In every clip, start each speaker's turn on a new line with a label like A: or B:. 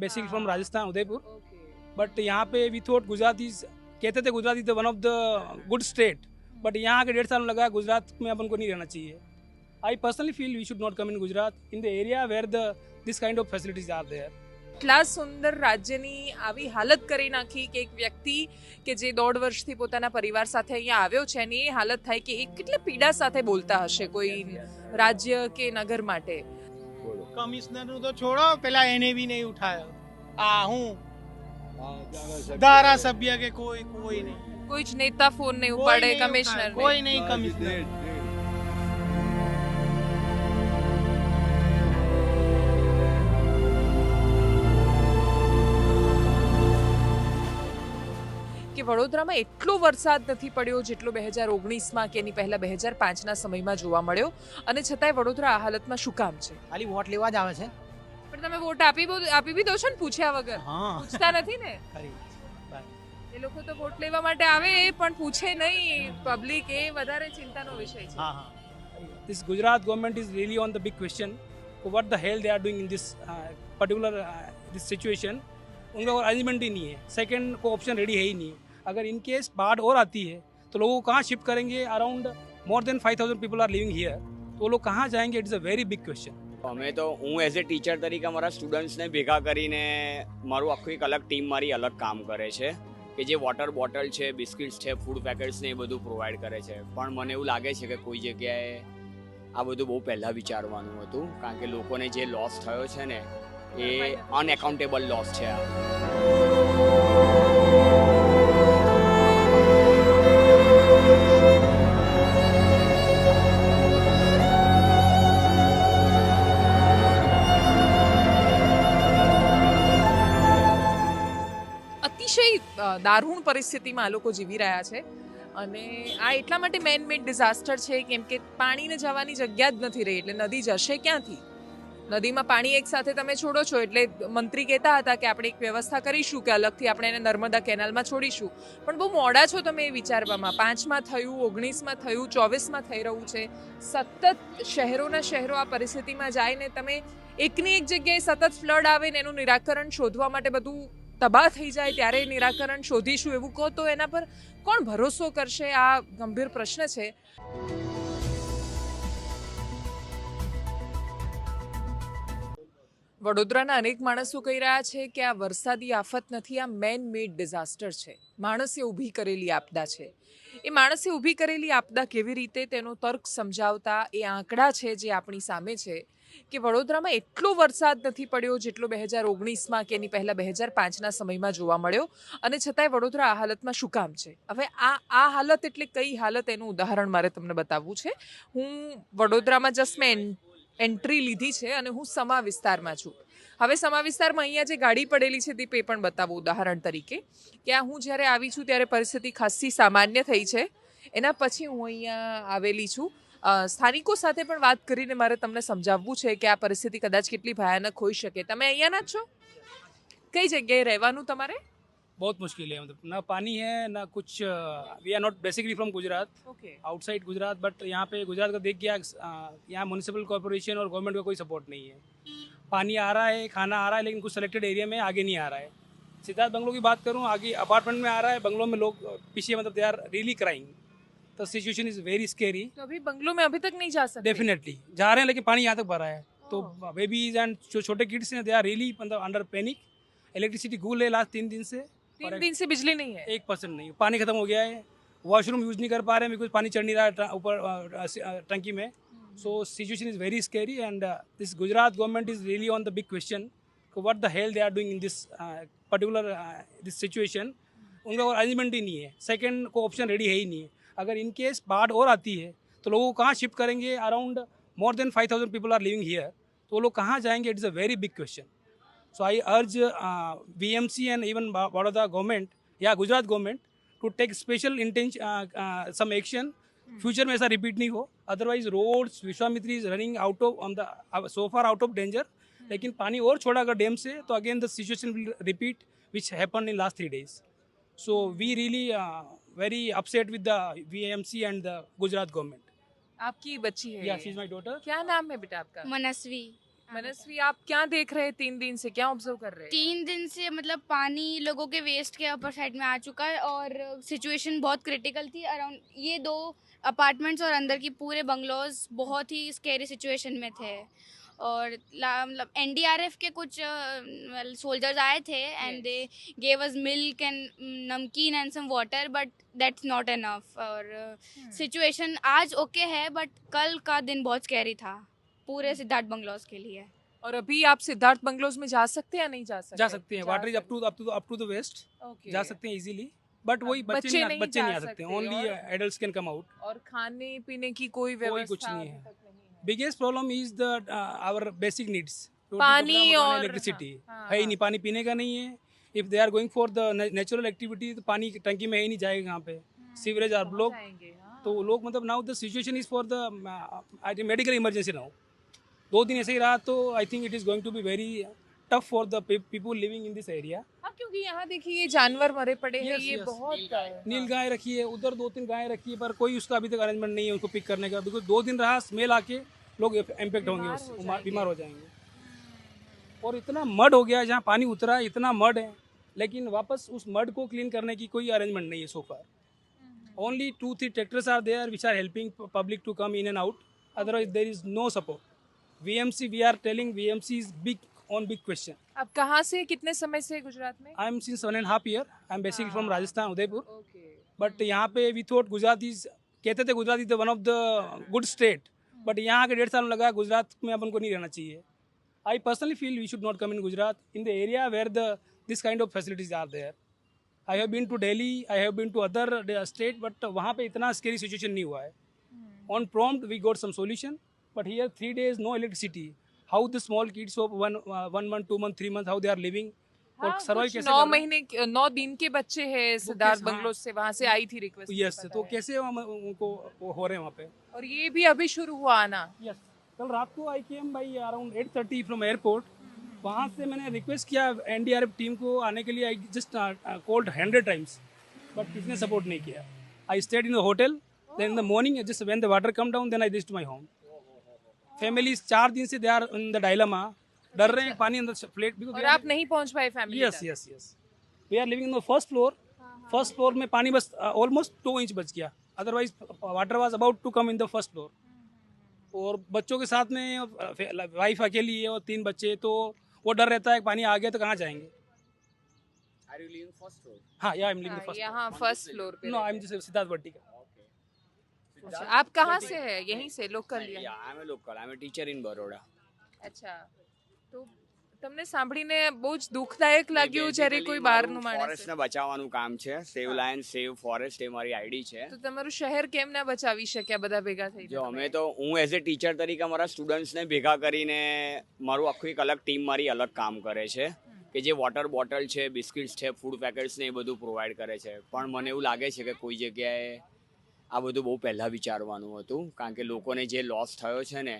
A: basically from Rajasthan Udaipur but यहाँ पे we thought Gujarat is कहते थे Gujarat is one of the good state but यहाँ आके डेढ़ साल में लगा गुजरात में अपन को नहीं रहना चाहिए I personally feel we should not come in Gujarat in the area where the this kind of facilities are there
B: એટલા સુંદર રાજ્યની આવી હાલત કરી નાખી કે એક વ્યક્તિ કે જે દોઢ વર્ષથી પોતાના પરિવાર સાથે અહીંયા આવ્યો છે એની એ હાલત થાય કે એ કેટલી પીડા સાથે બોલતા હશે કોઈ રાજ્ય કે નગર માટે
C: કમિશનરનું તો છોડો પેલા એને બી નહીં ઉઠાયો આ હું ધારાસભ્ય કે કોઈ કોઈ નહીં
B: કોઈ જ નેતા ફોન નહીં
C: કોઈ
B: ઉપાડે
C: નહીં
B: કમિશનર
C: ઉઠાય, કોઈ નહીં કમિશનર
B: વડોદરામાં એટલો વરસાદ નથી પડ્યો જેટલો બે હજાર ઓગણીસમાં કે એની પહેલા બે હજાર પાંચના સમયમાં જોવા મળ્યો અને છતાંય વડોદરા આ હાલતમાં શું કામ છે
D: ખાલી વોટ લેવા જ આવે છે
B: પણ તમે વોટ આપી બો- આપી બી દો છો ને પૂછ્યા વગર
C: હા
B: પૂછતા નથી ને
C: ખરી
B: એ લોકો તો વોટ લેવા માટે આવે પણ પૂછે નહીં પબ્લિક એ વધારે ચિંતાનો વિષય છે
C: હા હા
A: this Gujarat government is really on the big question. What the hell they are doing in this uh, particular uh, this situation? उनका कोई अरेंजमेंट ही नहीं है सेकंड को ऑप्शन रेडी है ही नहीं अगर इन केस बाढ़ और आती है तो लोगों को कहाँ शिफ्ट करेंगे around more than five thousand people are living here तो वो लोग कहाँ जाएंगे it's a very big question
E: અમે તો હું એઝ એ ટીચર તરીકે મારા સ્ટુડન્ટ્સને ભેગા કરીને મારું આખું એક અલગ ટીમ મારી અલગ કામ કરે છે કે જે વોટર બોટલ છે બિસ્કિટ્સ છે ફૂડ પેકેટ્સ ને એ બધું પ્રોવાઈડ કરે છે પણ મને એવું લાગે છે કે કોઈ જગ્યાએ આ બધું બહુ પહેલાં વિચારવાનું હતું કારણ કે લોકોને જે લોસ થયો છે ને એ અનએકાઉન્ટેબલ લોસ છે આ
B: દારૂણ પરિસ્થિતિમાં આ લોકો જીવી રહ્યા છે. અને આ એટલા માટે મેન મેડ ડિઝાસ્ટર છે કેમ કે પાણીને જવાની જગ્યા જ નથી રહી, એટલે નદી જશે ક્યાંથી? નદીમાં પાણી એક સાથે તમે છોડો છો, એટલે મંત્રી કહેતા હતા કે આપણે એક વ્યવસ્થા કરીશું કે અલગથી આપણે એને નર્મદા કેનાલમાં છોડીશું. પણ બહુ મોડા છો તમે એ વિચારવામાં. પાંચમાં થયું, ઓગણીસમાં થયું, ચોવીસમાં થઈ રહ્યું છે. સતત શહેરોના શહેરો આ પરિસ્થિતિમાં જાય ને તમે એકની એક જગ્યાએ સતત ફ્લડ આવે ને એનું નિરાકરણ શોધવા માટે બધું તબાહ થઈ જાય ત્યારે નિરાકરણ શોધીશું એવું કહો તો એના પર કોણ ભરોસો કરશે? આ ગંભીર પ્રશ્ન છે. વડોદરાના અનેક માણસો કહી રહ્યા છે કે આ વરસાદી આફત નથી, આ મેન મેડ ડિઝાસ્ટર છે. માણસે ઊભી કરેલી આપદા છે. એ માણસે ઊભી કરેલી આપદા કેવી રીતે તેનો તર્ક સમજાવતા એ આંકડા છે જે આપણી સામે છે. કે વડોદરામાં એટલો વરસાદ નથી પડ્યો જેટલો બે હજાર ઓગણીસમાં કે એની પહેલાં બે હજાર પાંચના સમયમાં જોવા મળ્યો. અને છતાંય વડોદરા આ હાલતમાં શું કામ છે? હવે આ આ હાલત એટલે કઈ હાલત એનું ઉદાહરણ મારે તમને બતાવવું છે. હું વડોદરામાં જસ્ટ મેં એન્ટ્રી લીધી છે અને હું સમા વિસ્તારમાં છું. હવે સમા વિસ્તારમાં અહીંયા જે ગાડી પડેલી છે દીપ, એ પણ બતાવું ઉદાહરણ તરીકે. કે આ હું જ્યારે આવી છું ત્યારે પરિસ્થિતિ ખાસ્સી સામાન્ય થઈ છે. એના પછી હું અહીંયા આવેલી છું. સ્થાનિકો સાથે પણ વાત કરીને મારે તમને સમજાવવું છે કે આ પરિસ્થિતિ કદાચ કેટલી ભયાનક હોઈ શકે તમે અહીંયાના જ છો કઈ જગ્યાએ રહેવાનું તમારે
A: बहुत मुश्किल है मतलब ना पानी है ना कुछ we are not basically from Gujarat
B: okay
A: outside Gujarat but यहाँ पे गुजरात का देख गया अ, यहाँ म्यूनसिपल कॉरपोरेशन और गवर्नमेंट का कोई सपोर्ट नहीं है पानी आ रहा है खाना आ रहा है लेकिन कुछ सेलेक्टेड एरिया में आगे नहीं आ रहा है सिद्धार्थ बंगलों की बात करूँ आगे अपार्टमेंट में आ रहा है बंगलों में लोग अ, पीछे मतलब दे आर रियली क्राइंग तो सिचुएशन इज़ वेरी स्केरी
B: तो अभी बंगलों में अभी तक नहीं जा सकते?
A: डेफिनेटली जा रहे हैं लेकिन पानी यहाँ तक भरा है। तो बेबीज एंड जो छोटे किड्स हैं दे आर रियली मतलब अंडर पैनिक इलेक्ट्रिसिटी गूल है लास्ट तीन दिन से।
B: तीन दिन से बिजली नहीं है।
A: एक परसेंट नहीं। पानी खत्म हो गया है। वॉशरूम यूज़ नहीं कर पा रहे हैं बिकॉज़ पानी चढ़ नहीं रहा है ऊपर टंकी में। So situation is very scary and this Gujarat government is really on the big question what the hell they are doing in this particular this situation उनका कोई अरेंजमेंट ही नहीं है। सेकेंड को ऑप्शन रेडी है ही नहीं है। अगर इन केस बाढ़ और आती है तो लोगों को कहाँ शिफ्ट करेंगे? Around more than five thousand people are living here तो वो लोग कहाँ जाएँगे? It's a very big question so I urge uh, M C and even Baroda government या Gujarat government to take special intention, some action future में ऐसा repeat नहीं हो. Otherwise roads Vishwamitri is running out of on the so far out of danger लेकिन पानी और छोड़ा अगर डैम से तो again the situation will repeat which happen in last three days so we really very upset with the C and the Gujarat government
B: आपकी बच्ची है।
A: शी इज़ माई डॉटर
B: क्या नाम है बेटा आपका?
F: मनस्वी।
B: मनस्वी आप क्या देख रहे हैं तीन दिन से? क्या ऑब्ज़र्व कर रहे हैं?
D: तीन दिन से मतलब पानी लोगों के वेस्ट के अपर साइड में आ चुका है और सिचुएशन बहुत क्रिटिकल थी। अराउंड ये दो अपार्टमेंट्स और अंदर की पूरे बंगलोज बहुत ही स्केरी सिचुएशन में थे। और मतलब एनडीआरएफ के कुछ सोल्जर्स आए थे and they gave us milk and नमकीन and some water but that's not enough और सिचुएशन आज ओके है बट कल का दिन बहुत स्कैरी था पूरे सिद्धार्थ बंगलोज के लिए।
B: और अभी आप सिद्धार्थ बंगलोज में जा सकते हैं या नहीं जा सकते?
A: जा सकते हैं water is up to up to up to the
B: waist
A: जा सकते हैं इजीली बट वही बच्चे
B: बच्चे
A: नहीं बच्चे
B: जा
A: नहीं आ सकते
B: only
A: adults can come out
B: और खाने पीने की कोई
A: कोई
B: व्यवस्था
A: कुछ नहीं है।
B: है
A: biggest problem is the our basic needs
B: पानी और-
A: इलेक्ट्रिसिटी
B: हाँ,
A: है ही
B: हाँ।
A: नहीं पानी पीने का नहीं है। If they are going for the natural activity तो पानी टंकी में ही नहीं जाएगा यहाँ पे। सीवरेज
B: और
A: ब्लॉक
B: हाँ।
A: तो लोग मतलब now the situation is for the medical emergency now दो दिन ऐसे ही रहा तो I think it is going to be very tough for the people living in this area
B: हाँ क्योंकि यहाँ देखिए ये जानवर मरे पड़े हैं
A: Yes,
B: ये
A: yes.
B: बहुत
A: नील गाय रखी है। उधर दो तीन गाय रखी है पर कोई उसका अभी तक अरेंजमेंट नहीं है उसको पिक करने का। बिकॉज़ दो दिन रहा स्मेल आके लोग इम्पेक्ट होंगे
B: बीमार
A: उससे
B: हो
A: बीमार-
B: जाएँगे।
A: बीमार हो जाएँगे। और इतना मड हो गया है, जहाँ पानी उतरा है, इतना मड है लेकिन वापस उस मड को क्लीन करने की कोई अरेंजमेंट नहीं है so far only two three tractors are there which are helping public to come in and out otherwise there is no support V M C we are telling V M C is big on big question
B: अब कहाँ से कितने समय से गुजरात में?
A: I am since one and half year I am
B: basically
A: from. Rajasthan
B: Udaipur
A: but यहाँ पे we thought Gujarat is कहते थे Gujarat is one of the good state but यहाँ के डेढ़ साल में लगा गुजरात में अपन को नहीं रहना चाहिए। I personally feel we should not come in Gujarat in the area where the this kind of facilities are there I have been to Delhi I have been to other state but वहाँ पे इतना scary situation नहीं हुआ है। On prompt we got some solution but here three days no electricity. How the small kids of one uh, one month two month three month how they are living?
B: हाँ,
A: और survive कैसे
B: नौ? महीने नौ दिन के बच्चे हैं सिद्धार्थ
A: हाँ।
B: से वहाँ से आई थी रिक्वेस्ट
A: यस तो कैसे उनको हो रहे हैं वहाँ पे?
B: और ये भी अभी शुरू हुआ आना
A: यस कल रात को I came by around eight thirty from airport वहाँ से मैंने रिक्वेस्ट किया एनडीआरएफ टीम को आने के लिए I just called hundred times but किसने सपोर्ट नहीं किया। I stayed in the hotel then in the morning just when the water come down then I reached my home family चार दिन से they are in the dilemma डर रहे हैं पानी अंदर फ्लेट
B: और आप नहीं पहुँच पाए family
A: yes yes yes we are living in the first floor first floor में पानी बस ऑलमोस्ट टू इंच बच गया. Otherwise water was about to come in the first floor और बच्चों के साथ में वाइफ अकेली है और तीन बच्चे तो वो डर रहता है पानी आ गया तो कहाँ जाएँगे?
E: Are you living first floor
A: हाँ या आई एम लिविंग फ़र्स्ट
B: यहाँ फ़र्स्ट फ्लोर पे
A: no I am just Siddharth Vartika
B: अच्छा, आप कहाँ से है यहीं से local
E: Yeah, I'm a local. I'm a teacher in Baroda.
B: અચ્છા તો તમને સાંભળીને બહુ જ દુઃખદાયક લાગ્યું જ્યારે કોઈ બહારનું માણસ
E: ફોરેસ્ટને બચાવવાનું કામ છે સેવ લાયન સેવ ફોરેસ્ટ એ મારી આઈડી છે
B: તો તમારું શહેર કેમ ના બચાવી શક્યા બધા ભેગા થઈને
E: જો અમે તો હું એઝ એ ટીચર તરીકે મારા સ્ટુડન્ટ્સને ભેગા કરીને મારું આખું એક અલગ ટીમ મારી અલગ કામ કરે છે કે જે વોટર બોટલ છે બિસ્કિટ્સ છે ફૂડ પેકેટ્સ ને એ બધું પ્રોવાઈડ કરે છે પણ મને એવું લાગે છે કે કોઈ જગ્યાએ આ બધું બહુ પહેલાં વિચારવાનું હતું કારણ કે લોકોને જે લોસ થયો છે ને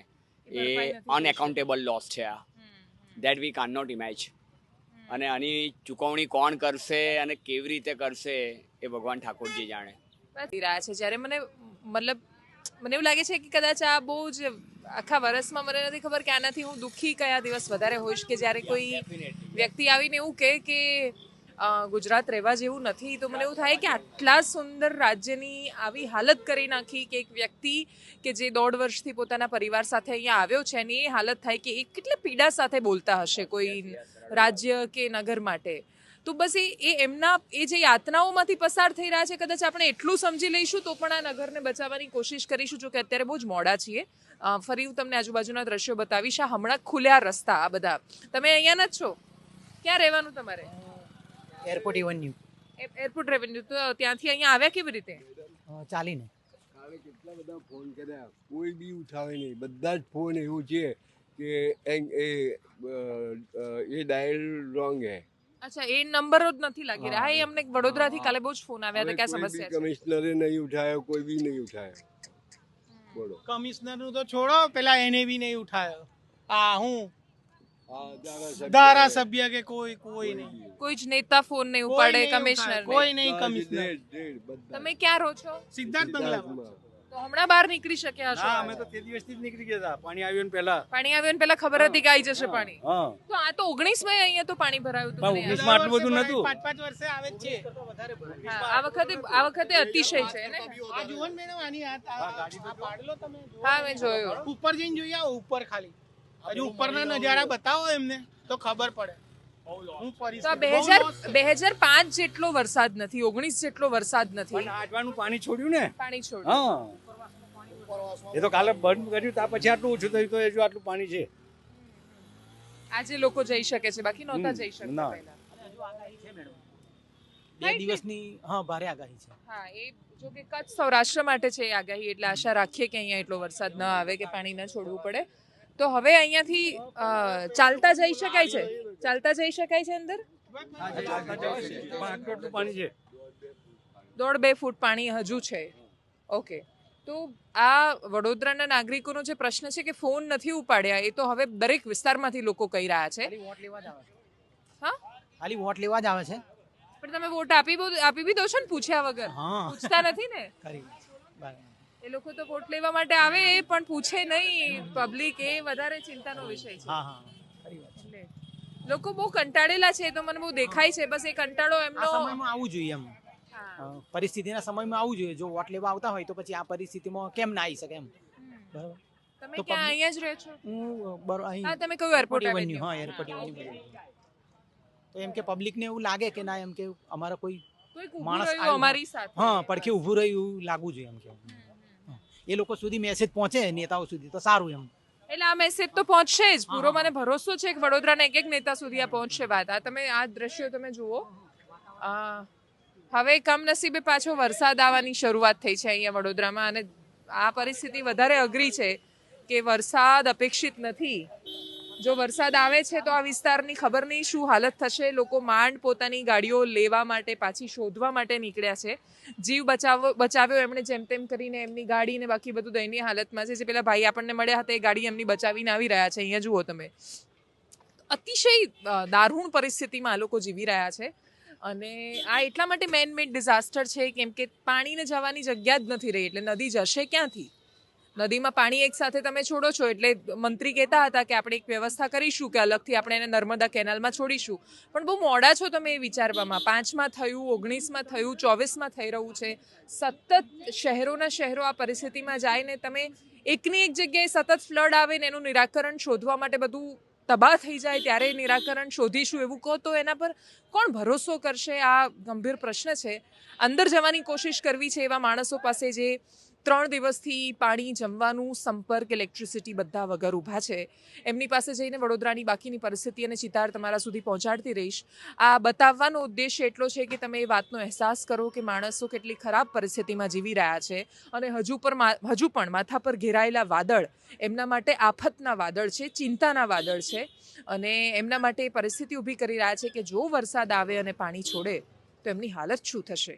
E: એ અનએકાઉન્ટેબલ લોસ છે આ. દેટ વી કાન નોટ ઇમેજ અને આની ચૂકવણી કોણ કરશે અને કેવી રીતે કરશે એ ભગવાન ઠાકોરજી જાણે.
B: રહ્યા છે. જ્યારે મને મતલબ મને એવું લાગે છે કે કદાચ આ બહુ જ આખા વર્ષમાં મને નથી ખબર કે આનાથી હું દુઃખી કયા દિવસ વધારે હોઈશ કે જ્યારે કોઈ વ્યક્તિ આવીને એવું કહે કે ગુજરાત રહેવા જેવું નથી, તો મને એવું થાય કે આટલા સુંદર રાજ્યની આવી હાલત કરી નાખી કે એક વ્યક્તિ કે જે દોઢ વર્ષથી પોતાના પરિવાર સાથે અહીંયા આવ્યો છે, એની એ હાલત થાય કે એ કેટલી પીડા સાથે બોલતા હશે કોઈ રાજ્ય કે નગર માટે. તો બસ એ એ એમના, એ જે યાતનાઓમાંથી પસાર થઈ રહ્યા છે, કદાચ આપણે એટલું સમજી લઈશું તો પણ આ નગરને બચાવવાની કોશિશ કરીશું જો કે અત્યારે બહુ જ મોડા છીએ. ફરી હું તમને આજુબાજુના દ્રશ્યો બતાવીશ. આ હમણાં ખુલ્યા રસ્તા, આ બધા. તમે અહીંયાના જ છો? ક્યાં રહેવાનું તમારે?
F: એરપોર્ટ એવન્યુ
B: એ- એરપોર્ટ રેવન્યુ તો ત્યાંથી અહીંયા આવ્યા કેવી રીતે?
F: અ, ચાલીને.
G: કાલે કેટલા બધા ફોન કર્યા. કોઈ બી ઉઠાવે નહીં. બધા જ ફોન એવું છે કે એ અ, અ, એ ડાયલ રોંગ હે.
B: અચ્છા એ નંબરો જ નથી લાગી રહ્યા. હા એ અમને વડોદરાથી કાલે બહુ જ ફોન આવ્યા હતા. કે આ
G: કોઈ બી
B: સમસ્યા છે?
G: કમિશનરે નહીં ઉઠાયો કોઈ બી નહીં ઉઠાયો. બોલો.
C: કમિશનરનું તો છોડો. પેલા એને બી નહીં ઉઠાયો. આ હું.
G: ધારાસભ્ય
C: કે કોઈ કોઈ નહીં
B: કોઈ જ નેતા ફોન નહીં ઉપાડે કમિશનર
C: કોઈ નહીં કમિશનર.
B: તમે ક્યાં રહો છો?
C: સિદ્ધાર્થ બંગલામાં
B: તો હમણાં બહાર નીકળી શક્યા
H: છો અમે તો તે દિવસથી જ નીકળી ગયા હતા. પાણી આવ્યું ને પહેલા.
B: પાણી આવ્યું ને પેલા ખબર હતી કે આવી જશે પાણી. તો આ તો ઓગણીસમાં અહીંયા તો પાણી ભરાયું હતું 19
H: માં આટલું બધું નહોતું.
C: પાંચ પાંચ વર્ષે આવે જ છે.
B: આ વખતે આ વખતે અતિશય છે ને
C: આ જુવન મેડમ આની આ પાડલો તમે
B: હા મેં જોયો.
C: ઉપર જઈને જોઈએ આવો ઉપર ખાલી. હજુ ઉપરના નજારા બતાવો એમને તો ખબર પડે.
B: તો બે હજાર બે હજાર પાંચ જેટલો વરસાદ નથી ઓગણીસ જેટલો વરસાદ નથી.
H: પણ પાણી છોડ્યું ને?
B: પાણી છોડ્યું.
H: હા. એ તો કાલે બંધ કર્યું ત્યાં પછી આટલું ઓછું થયું તો આટલું પાણી છે.
B: આજે લોકો જઈ શકે છે બાકી નહોતા જઈ શકતા
H: ના.
B: પહેલા.
F: બે દિવસની હા ભારે આગાહી છે.
B: હા એ જો કે કચ્છ સૌરાષ્ટ્ર માટે છે આગાહી એટલે આશા રાખીએ કે અહીંયા એટલો વરસાદ ન આવે કે પાણી ન છોડવું પડે. તો હવે અહીંયાથી ચાલતા જઈ શકાય છે? ચાલતા જઈ શકાય છે અંદર? દોઢ બે ફૂટ પાણી હજુ છે. ઓકે. તો આ વડોદરાના નાગરિકોનો જે પ્રશ્ન છે કે ફોન નથી ઉપાડ્યા એ તો હવે દરેક વિસ્તારમાંથી લોકો કહી રહ્યા છે.
F: ખાલી વોટ લેવા જ આવે છે.
B: હા?
F: ખાલી વોટ લેવા જ આવે છે?
B: પણ તમે વોટ આપી આપી બી દો છો ને પૂછ્યા વગર?
F: હા.
B: પૂછતા નથી ને. એ લોકો તો વોટ લેવા માટે આવે પણ પૂછે નહીં. પબ્લિક એ વધારે ચિંતાનો વિષય છે.
F: હા હા. ખરી વાત છે.
B: લોકો બહુ કંટાળેલા છે એ તો મને બહુ દેખાય છે બસ એ કંટાળો
F: આ
B: એમનો
F: સમયમાં આવવું જોઈએ એમ.
B: હા.
F: પરિસ્થિતિના સમયમાં આવવું જોઈએ. જો વોટ લેવા આવતા હોય તો પછી આ પરિસ્થિતિમાં કેમ ના આવી શકે એમ. બરાબર?
B: તમે
F: તો
B: ક્યાં અહીંયા જ રહો છો?
F: હું બરો અહીં
B: હા તમે કયું એરપોર્ટ
F: એવન્યુ હા એરપોર્ટ એવન્યુ તો એમ કે પબ્લિકને એવું લાગે કે ના એમ કે અમારા કોઈ માણસ આવ્યું.
B: અમારી સાથે.
F: હા પડખે ઊભું રહ્યું લાગવું જોઈએ એમ કે. એ લોકો સુધી મેસેજ પહોંચે નેતાઓ સુધી તો સારું એમ.
B: એટલે આ મેસેજ તો પહોંચશે જ. પૂરો. મને ભરોસો છે કે વડોદરાના એક એક નેતા સુધી આ પહોંચશે વાત. આ તમે આ દ્રશ્યો તમે જુઓ. હવે કમનસીબે પાછો વરસાદ આવવાની શરૂઆત થઈ છે અહીંયા વડોદરામાં અને આ પરિસ્થિતિ વધારે અઘરી છે કે વરસાદ અપેક્ષિત નથી. જો વરસાદ આવે છે તો આ વિસ્તારની ખબર નહીં શું હાલત થશે. લોકો માંડ પોતાની ગાડીઓ લેવા માટે પાછી શોધવા માટે નીકળ્યા છે. જીવ બચાવો, બચાવ્યો એમણે જેમ તેમ કરીને એમની ગાડી ને બાકી બધું દયનીય હાલતમાં છે. જે પેલા ભાઈ આપણને મળ્યા હતા, એ ગાડી એમની બચાવીને આવી રહ્યા છે. અહીંયા જુઓ તમે. અતિશય દારૂણ પરિસ્થિતિમાં આ લોકો જીવી રહ્યા છે. અને આ એટલા માટે મેન મેડ ડિઝાસ્ટર છે, કેમ કે પાણીને જવાની જગ્યા જ નથી રહી. એટલે નદી જશે ક્યાંથી? નદીમાં પાણી એક સાથે તમે છોડો છો એટલે મંત્રી કહેતા હતા કે આપણે એક વ્યવસ્થા કરીશું કે અલગથી આપણે એને નર્મદા કેનાલમાં છોડીશું. પણ બહુ મોડા છો તમે એ વિચારવામાં. પાંચમાં થયું, ઓગણીસમાં થયું, ચોવીસમાં થઈ રહ્યું છે. સતત શહેરોના શહેરો આ પરિસ્થિતિમાં જાય ને તમે એકની એક જગ્યાએ સતત ફ્લડ આવે ને એનું નિરાકરણ શોધવા માટે બધું તબાહ થઈ જાય ત્યારે નિરાકરણ શોધીશું એવું કહો તો એના પર કોણ ભરોસો કરશે? આ ગંભીર પ્રશ્ન છે. અંદર જવાની કોશિશ કરવી છે એવા માણસો પાસે જે ત્રણ દિવસથી પાણી જમવાનું, સંપર્ક ઇલેક્ટ્રિસિટી બધા વગર ઊભા છે. એમની પાસે જઈને વડોદરાની બાકીની પરિસ્થિતિ અને ચિતાર તમારા સુધી પહોંચાડતી રહીશ. આ બતાવવાનો ઉદ્દેશ એટલો છે કે તમે એ વાતનો અહેસાસ કરો કે માણસો કેટલી ખરાબ પરિસ્થિતિમાં જીવી રહ્યા છે અને હજુ પર હજુ પણ માથા પર ઘેરાયેલા વાદળ એમના માટે આફતના વાદળ છે, ચિંતાના વાદળ છે અને એમના માટે એ પરિસ્થિતિ ઊભી કરી રહ્યા છે કે જો વરસાદ આવે અને પાણી છોડે તો એમની હાલત શું થશે?